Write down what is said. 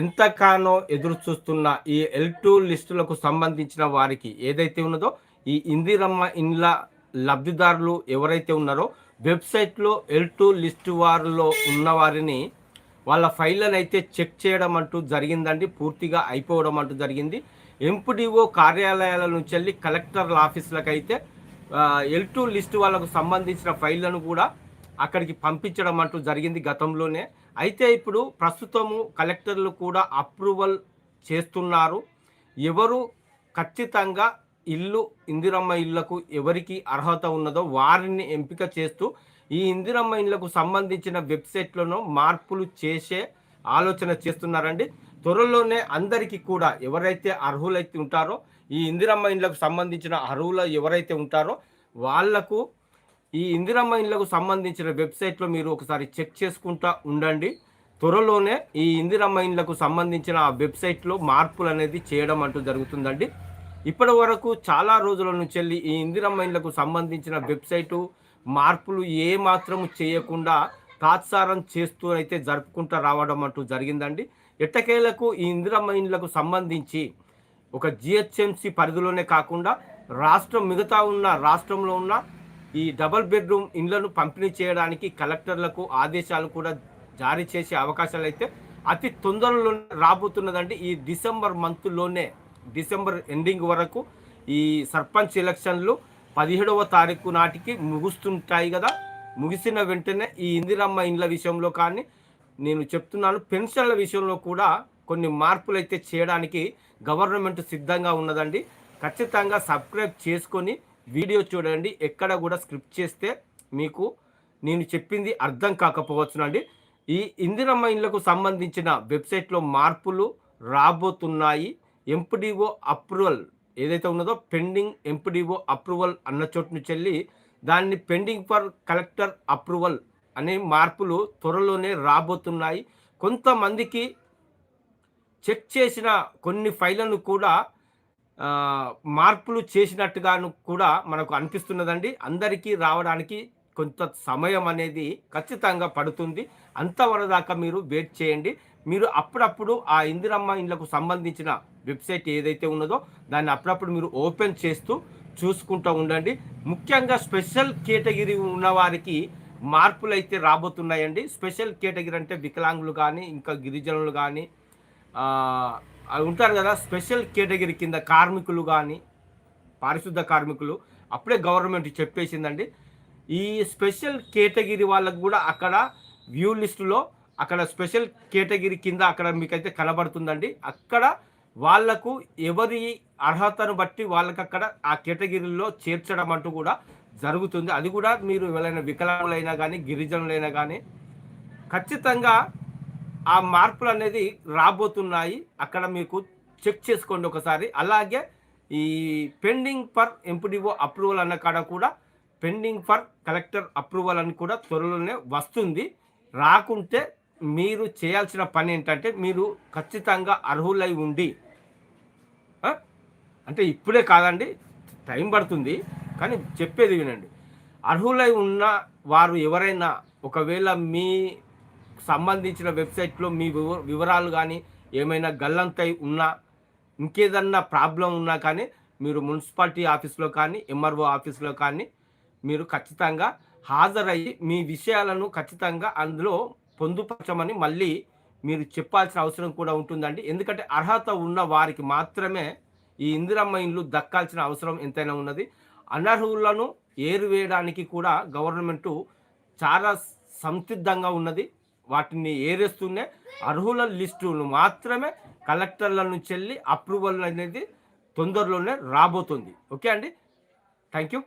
ఎంతకానో ఎదురు చూస్తున్న ఈ ఎల్ టూ లిస్టులకు సంబంధించిన వారికి ఏదైతే ఉన్నదో ఈ ఇందిరమ్మ ఇండ్ల లబ్ధిదారులు ఎవరైతే ఉన్నారో వెబ్సైట్లో ఎల్ టూ లిస్టు వారిలో ఉన్నవారిని వాళ్ళ ఫైళ్ళను అయితే చెక్ చేయడం అంటూ జరిగిందండి. పూర్తిగా అయిపోవడం అంటూ జరిగింది. ఎంపీడీఓ కార్యాలయాల నుంచి వెళ్ళి కలెక్టర్ల ఆఫీసులకు అయితే ఎల్ టూ లిస్టు వాళ్ళకు సంబంధించిన ఫైళ్ళను కూడా అక్కడికి పంపించడం అంటూ జరిగింది గతంలోనే. అయితే ఇప్పుడు ప్రస్తుతము కలెక్టర్లు కూడా అప్రూవల్ చేస్తున్నారు. ఎవరు ఖచ్చితంగా ఇల్లు ఇందిరమ్మ ఇళ్ళకు ఎవరికి అర్హత ఉన్నదో వారిని ఎంపిక చేస్తూ ఈ ఇందిరమ్మ ఇళ్ళకు సంబంధించిన వెబ్సైట్లను మార్పులు చేసే ఆలోచన చేస్తున్నారండి. త్వరలోనే అందరికీ కూడా ఎవరైతే అర్హులైతే ఉంటారో ఈ ఇందిరమ్మ ఇండ్లకు సంబంధించిన అర్హులు ఎవరైతే ఉంటారో వాళ్ళకు ఈ ఇందిరమ్మ ఇళ్ళకు సంబంధించిన వెబ్సైట్లో మీరు ఒకసారి చెక్ చేసుకుంటా ఉండండి. త్వరలోనే ఈ ఇందిరమ్మ ఇళ్ళకు సంబంధించిన ఆ వెబ్సైట్లో మార్పులు అనేది చేయడం అంటూ జరుగుతుందండి. ఇప్పటి వరకు చాలా రోజుల నుంచి వెళ్ళి ఈ ఇందిరమ్మ ఇళ్ళకు సంబంధించిన వెబ్సైటు మార్పులు ఏ మాత్రము చేయకుండా తాత్సారం చేస్తూ అయితే జరుపుకుంటూ రావడం అంటూ జరిగిందండి. ఎట్టకేలకు ఈ ఇందిరమ్మ ఇండ్లకు సంబంధించి ఒక జిహెచ్ఎంసి పరిధిలోనే కాకుండా రాష్ట్రం మిగతా ఉన్న రాష్ట్రంలో ఉన్న ఈ డబల్ బెడ్రూమ్ ఇండ్లను పంపిణీ చేయడానికి కలెక్టర్లకు ఆదేశాలు కూడా జారీ చేసే అవకాశాలు అయితే అతి తొందరలో రాబోతున్నదండి. ఈ డిసెంబర్ మంత్లోనే డిసెంబర్ ఎండింగ్ వరకు ఈ సర్పంచ్ ఎలక్షన్లు పదిహేడవ తారీఖు నాటికి ముగుస్తుంటాయి కదా. ముగిసిన వెంటనే ఈ ఇందిరమ్మ ఇండ్ల విషయంలో కానీ నేను చెప్తున్నాను పెన్షన్ల విషయంలో కూడా కొన్ని మార్పులు అయితే చేయడానికి గవర్నమెంట్ సిద్ధంగా ఉన్నదండి. ఖచ్చితంగా సబ్స్క్రైబ్ చేసుకొని వీడియో చూడండి ఎక్కడ కూడా స్క్రిప్ట్ చేస్తే మీకు నేను చెప్పింది అర్థం కాకపోవచ్చునండి ఈ ఇందిరమ్మ ఇండ్లకు సంబంధించిన వెబ్సైట్లో మార్పులు రాబోతున్నాయి. ఎంపీడీఓ అప్రూవల్ ఏదైతే ఉన్నదో పెండింగ్ ఎంపీడీఓ అప్రూవల్ అన్న చోటు నుంచి వెళ్ళి దాన్ని పెండింగ్ ఫర్ కలెక్టర్ అప్రూవల్ అనే మార్పులు త్వరలోనే రాబోతున్నాయి. కొంతమందికి చెక్ చేసిన కొన్ని ఫైళ్ళను కూడా మార్పులు చేసినట్టుగాను కూడా మనకు అనిపిస్తున్నదండి. అందరికీ రావడానికి కొంత సమయం అనేది ఖచ్చితంగా పడుతుంది. అంతవరదాకా మీరు వెయిట్ చేయండి. మీరు అప్పుడప్పుడు ఆ ఇందిరమ్మ ఇండ్లకు సంబంధించిన వెబ్సైట్ ఏదైతే ఉన్నదో దాన్ని అప్పుడప్పుడు మీరు ఓపెన్ చేస్తూ చూసుకుంటూ ఉండండి. ముఖ్యంగా స్పెషల్ కేటగిరీ ఉన్నవారికి మార్పులు అయితే రాబోతున్నాయండి. స్పెషల్ కేటగిరీ అంటే వికలాంగులు కానీ ఇంకా గిరిజనులు కానీ ఉంటారు కదా స్పెషల్ కేటగిరీ కింద కార్మికులు కానీ పారిశుద్ధ కార్మికులు అప్పుడే గవర్నమెంట్ చెప్పేసిందండి. ఈ స్పెషల్ కేటగిరీ వాళ్ళకు కూడా అక్కడ వ్యూ లిస్టులో అక్కడ స్పెషల్ కేటగిరీ కింద అక్కడ మీకైతే కనబడుతుందండి. అక్కడ వాళ్ళకు ఎవరి అర్హతను బట్టి వాళ్ళకి అక్కడ ఆ కేటగిరీలో చేర్చడం అంటూ కూడా జరుగుతుంది. అది కూడా మీరు ఎవరైనా వికలాంగులైనా కానీ గిరిజనులైనా కానీ ఖచ్చితంగా ఆ మార్పులు అనేది రాబోతున్నాయి. అక్కడ మీకు చెక్ చేసుకోండి ఒకసారి. అలాగే ఈ పెండింగ్ ఫర్ ఎంపీడీఓ అప్రూవల్ అన్న కాడ కూడా పెండింగ్ ఫర్ కలెక్టర్ అప్రూవల్ అని కూడా త్వరలోనే వస్తుంది. రాకుంటే మీరు చేయాల్సిన పని ఏంటంటే మీరు ఖచ్చితంగా అర్హులై ఉండి అంటే ఇప్పుడే కాదండి టైం పడుతుంది. కానీ చెప్పేది వినండి. అర్హులై ఉన్న వారు ఎవరైనా ఒకవేళ మీ సంబంధించిన వెబ్సైట్లో మీ వివరాలు కానీ ఏమైనా గల్లంతై ఉన్నా ఇంకేదన్నా ప్రాబ్లం ఉన్నా కానీ మీరు మున్సిపాలిటీ ఆఫీస్లో కానీ ఎంఆర్ఓ ఆఫీస్లో కానీ మీరు ఖచ్చితంగా హాజరయ్యి మీ విషయాలను ఖచ్చితంగా అందులో పొందుపరచమని మళ్ళీ మీరు చెప్పాల్సిన అవసరం కూడా ఉంటుందండి. ఎందుకంటే అర్హత ఉన్న వారికి మాత్రమే ఈ ఇందిరమ్మ ఇండ్లు దక్కాల్సిన అవసరం ఎంతైనా ఉన్నది. అనర్హులను ఏరువేయడానికి కూడా గవర్నమెంటు చాలా సంసిద్ధంగా ఉన్నది. వాటిని ఏరేస్తూనే అర్హుల లిస్టును మాత్రమే కలెక్టర్ల నుంచి వెళ్ళి అప్రూవల్ అనేది తొందరలోనే రాబోతుంది. ఓకే అండి? Thank you